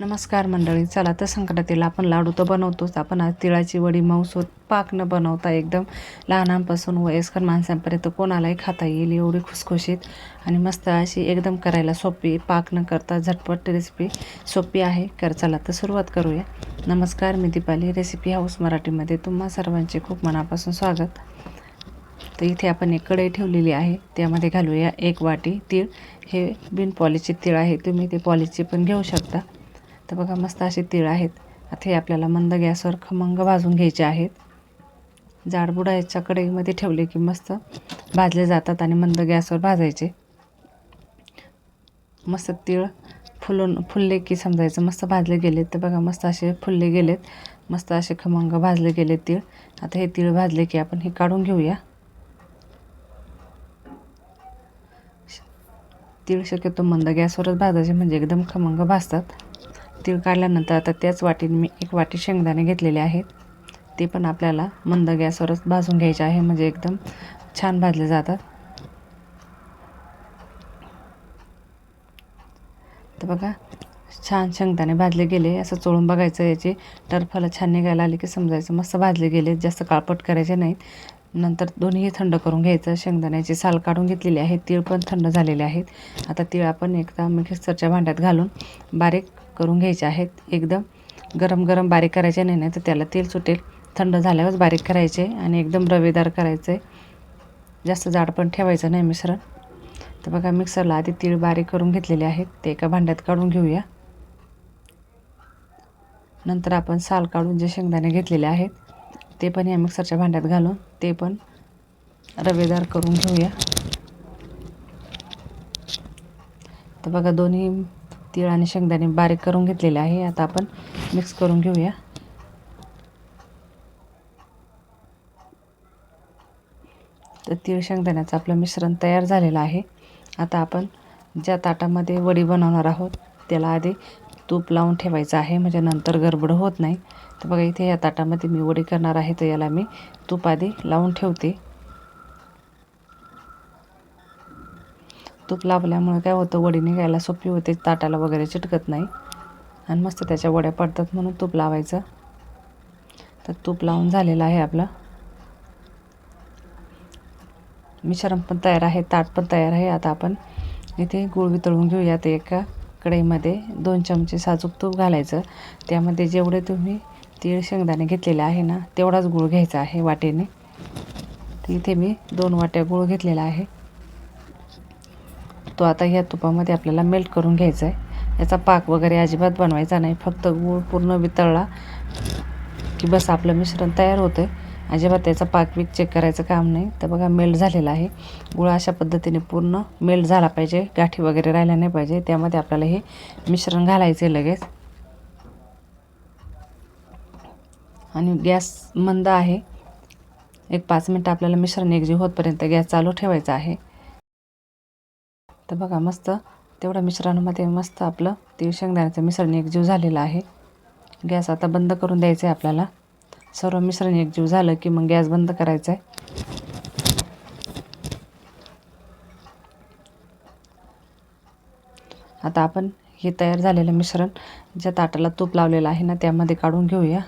नमस्कार मंडळी चला तर संक्रांतीला आपण लाडू तर बनवतोच. आपण आज तिळाची वडी मौसूद पाक न बनवता एकदम लहानांपासून वयस्कर माणसांपर्यंत कोणालाही खाता येईल एवढी खुसखुशीत आणि मस्त अशी एकदम करायला सोपी पाक न करता झटपट रेसिपी सोपी आहे. कर चला तर सुरुवात करूया. नमस्कार मी दीपाली रेसिपी हाऊस मराठीमध्ये तुम्हा सर्वांचे खूप मनापासून स्वागत. तर इथे आपण एक कढई ठेवलेली आहे त्यामध्ये घालूया एक वाटी तीळ. हे बिन पॉलिशचे तीळ आहे तुम्ही ते पॉलिशचे पण घेऊ शकता. तर बघा मस्त असे तीळ आहेत. आता हे आपल्याला मंद गॅसवर खमंग भाजून घ्यायचे आहेत. जाडबुडाच्या कढईमध्ये ठेवले की मस्त भाजले जातात आणि मंद गॅसवर भाजायचे. मस्त तीळ फुलून फुलले की समजायचं मस्त भाजले गेलेत. तर बघा मस्त असे फुलले गेलेत. मस्त असे खमंग भाजले गेले तीळ. आता हे तीळ भाजले की आपण हे काढून घेऊया. तीळ शक्यतो मंद गॅसवरच भाजायचे म्हणजे एकदम खमंग भाजतात. तीळ काढल्यानंतर आता त्याच वाटीने मी एक वाटी शेंगदाणे घेतलेले आहेत. ते पण आपल्याला मंद गॅसवरच भाजून घ्यायचे आहे म्हणजे एकदम छान भाजले जातात. तर बघा छान शेंगदाणे भाजले गेले. असं चोळून बघायचं याची टरफाला छान निघायला आली की समजायचं मस्त भाजले गेले. जास्त काळपट करायचे नाहीत. नंतर दोन्हीही थंड करून घ्यायचं. शेंगदाण्याची साल काढून घेतलेली आहे. तीळ पण थंड झालेले आहेत. आता तीळ आपण एकदा मिक्सरच्या भांड्यात घालून बारीक करून घ्यायचे आहेत. एकदम गरम गरम बारीक करायचे नाही नाही तर त्याला तेल सुटेल. थंड झाल्यावरच बारीक करायचे आणि एकदम रवेदार करायचे. जास्त जाड पण ठेवायचं नाही मिश्रण. तर बघा मिक्सरला आधी तीळ बारीक करून घेतलेले आहेत. ते एका भांड्यात काढून घेऊया. नंतर आपण साल काढून जे शेंगदाणे घेतलेले आहेत ते पण या मिक्सरच्या भांड्यात घालून ते पण रवेदार करून घेऊया. तर बघा दोन्ही तीळ आणि शेंगदाणे बारीक करून घेतलेले आहे. आता आपण मिक्स करून घेऊया. तर तीळ शेंगदाण्याचं आपलं मिश्रण तयार झालेलं आहे. आता आपण ज्या ताटामध्ये वडी बनवणार आहोत त्याला आधी तूप लावून ठेवायचं आहे. म्हणजे नंतर गडबड होत नाही. तर बघा इथे या ताटामध्ये मी वडी करणार आहे. तर याला मी तूप आधी लावून ठेवते. तूप लावल्यामुळे काय होतं वडी निघायला सोपी होते ताटाला वगैरे चिटकत नाही. आणि मस्त त्याच्या वड्या पडतात म्हणून तूप लावायचं. तर तूप लावून झालेलं आहे आपलं. मिश्रण पण तयार आहे ताट पण तयार आहे आता आपण. इथे गुळ वितळून घेऊया ते एका कढईमध्ये. दोन चमचे साजूक तूप घालायचं. त्यामध्ये जेवढे तुम्ही तीळ शेंगदाणे घेतलेले आहे ना तेवढाच गूळ घ्यायचा आहे वाटेने. तर इथे मी दोन वाट्या गूळ घेतलेला आहे. तो आता ह्या तुपामध्ये आपल्याला मेल्ट करून घ्यायचा आहे याचा पाक वगैरे अजिबात बनवायचा नाही. फक्त गूळ पूर्ण वितळला की बस आपलं मिश्रण तयार होतं आहे अजिबात त्याचा पाक वीक चेक करायचं काम नाही. तर बघा मेल्ट झालेला आहे. गुळ अशा पद्धतीने पूर्ण मेल्ट झाला पाहिजे. गाठी वगैरे राहिल्या नाही पाहिजे. त्यामध्ये आपल्याला हे मिश्रण घालायचे लगेच. आणि गॅस मंद आहे. एक पाच मिनटं आपल्याला मिश्रण एकजीव होतपर्यंत गॅस चालू ठेवायचा आहे. तर बघा मस्त. तेवढ्या मिश्रणामध्ये मस्त आपलं ते शेंगदाण्याचं मिश्रण एकजीव झालेलं आहे. गॅस आता बंद करून द्यायचं आहे आपल्याला. सर्व मिश्रण एकजीव झालं की मग गॅस बंद करायचा आहे आता आपण हे तयार झालेलं मिश्रण ज्या ताटाला तूप लावलेलं आहे ना त्यामध्ये काढून घेऊया.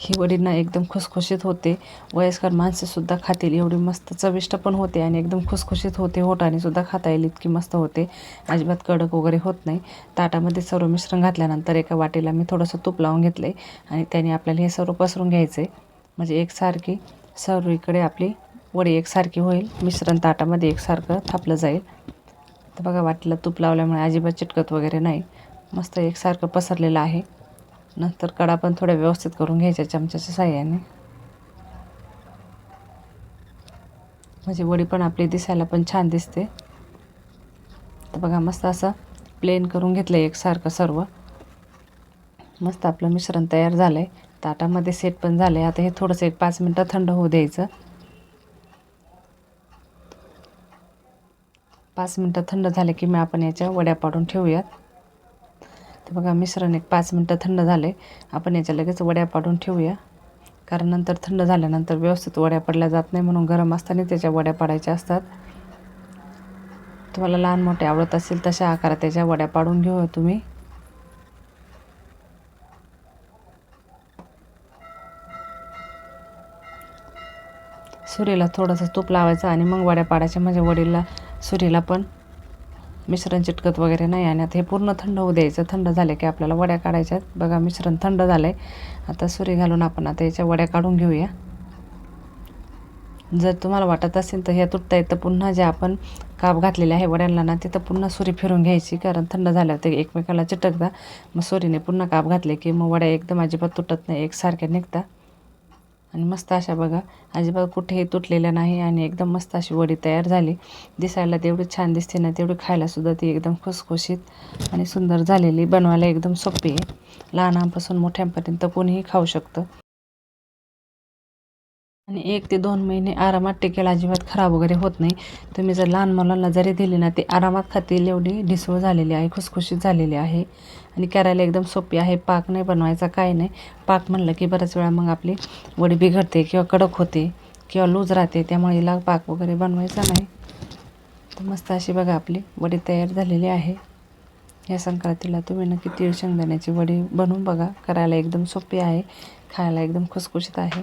ही वडींना एकदम खुसखुशीत होते. वयस्कर माणसेसुद्धा खातील. एवढी मस्त चविष्ट पण होते आणि एकदम खुसखुशीत होते. होटाने सुद्धा खाता येईल इतकी मस्त होते. अजिबात कडक वगैरे होत नाही. ताटामध्ये सर्व मिश्रण घातल्यानंतर एका वाटेला मी थोडंसं तूप लावून घेतलं आहे आणि त्याने आपल्याला हे सर्व पसरून घ्यायचं आहे म्हणजे एकसारखी सर्वीकडे आपली वडी एकसारखी होईल. मिश्रण ताटामध्ये एकसारखं थापलं जाईल. तर बघा वाटीला तूप लावल्यामुळे अजिबात चिटकत वगैरे नाही. मस्त एकसारखं पसरलेलं आहे. नंतर कडा पण थोड्या व्यवस्थित करून घ्यायच्या चमच्याच्या साह्याने. म्हणजे वडी पण आपली दिसायला पण छान दिसते. तर बघा मस्त असं प्लेन करून घेतलं आहे एकसारखं सर्व. मस्त आपलं मिश्रण तयार झालं आहे ताटामध्ये सेट पण झालं आहे आता हे थोडंसं एक पाच मिनटं थंड होऊ द्यायचं. पाच मिनटं थंड झाले की मी आपण याच्या वड्या पाडून ठेवूयात. तर बघा मिश्रण एक पाच मिनटं थंड झाले आपण याच्या लगेच वड्या पाडून ठेवूया. कारण नंतर थंड झाल्यानंतर व्यवस्थित वड्या पडल्या जात नाही म्हणून गरम असताना त्याच्या वड्या पाडायच्या असतात. तुम्हाला लहान मोठे आवडत असेल तशा आकारात त्याच्या वड्या पाडून घेऊ तुम्ही. सुरीला थोडंसं तूप लावायचं आणि मग वड्या पाडायच्या म्हणजे वडीला सुरीला पण. मिश्रण चिटकत वगैरे नाही आणि आता हे पूर्ण थंड होऊ द्यायचं. थंड झाले की आपल्याला वड्या काढायच्या आहेत बघा मिश्रण थंड झालं आहे आता सुरी घालून आपण आता याच्या वड्या काढून घेऊया. जर तुम्हाला वाटत असेल तर ह्या तुटता येतं पुन्हा जे आपण काप घातलेले आहे वड्यांना ना तिथं पुन्हा सुरी फिरून घ्यायची कारण थंड झाल्यावर ते एकमेकाला चिटकता मग सुरीने पुन्हा काप घातले की मग वड्या एकदम अजिबात तुटत नाही एकसारख्या निघता आणि मस्त अशा बघा अजिबात कुठेही तुटलेल्या नाही आणि एकदम मस्त अशी वडी तयार झाली. दिसायला तेवढी छान दिसते ना तेवढी खायलासुद्धा ती एकदम खुसखुशीत आणि सुंदर झालेली बनवायला एकदम सोपी आहे. लहानांपासून मोठ्यांपर्यंत कोणीही खाऊ शकतं. आणि एक ते दोन महिने आरामात टिकेल अजिबात खराब वगैरे होत नाही. तुम्ही जर लहान मुलांना जरी दिली ना ते आरामात खातील एवढी ढिसूळ झालेली आहे खुसखुशीत झालेली आहे. आणि करायला एकदम सोपी आहे. पाक नाही बनवायचा काय नाही. पाक म्हणलं की बऱ्याच वेळा मग आपली वडी बिघडते किंवा कडक होते किंवा लूज राहते त्यामुळे हिला पाक वगैरे बनवायचा नाही. तर मस्त अशी बघा आपली वडी तयार झालेली आहे. या संक्रांतीला तुम्ही नक्की तीळ शेंगदाण्याची वडी बनवून बघा. करायला एकदम सोपी आहे. खायला एकदम खुसखुशीत आहे.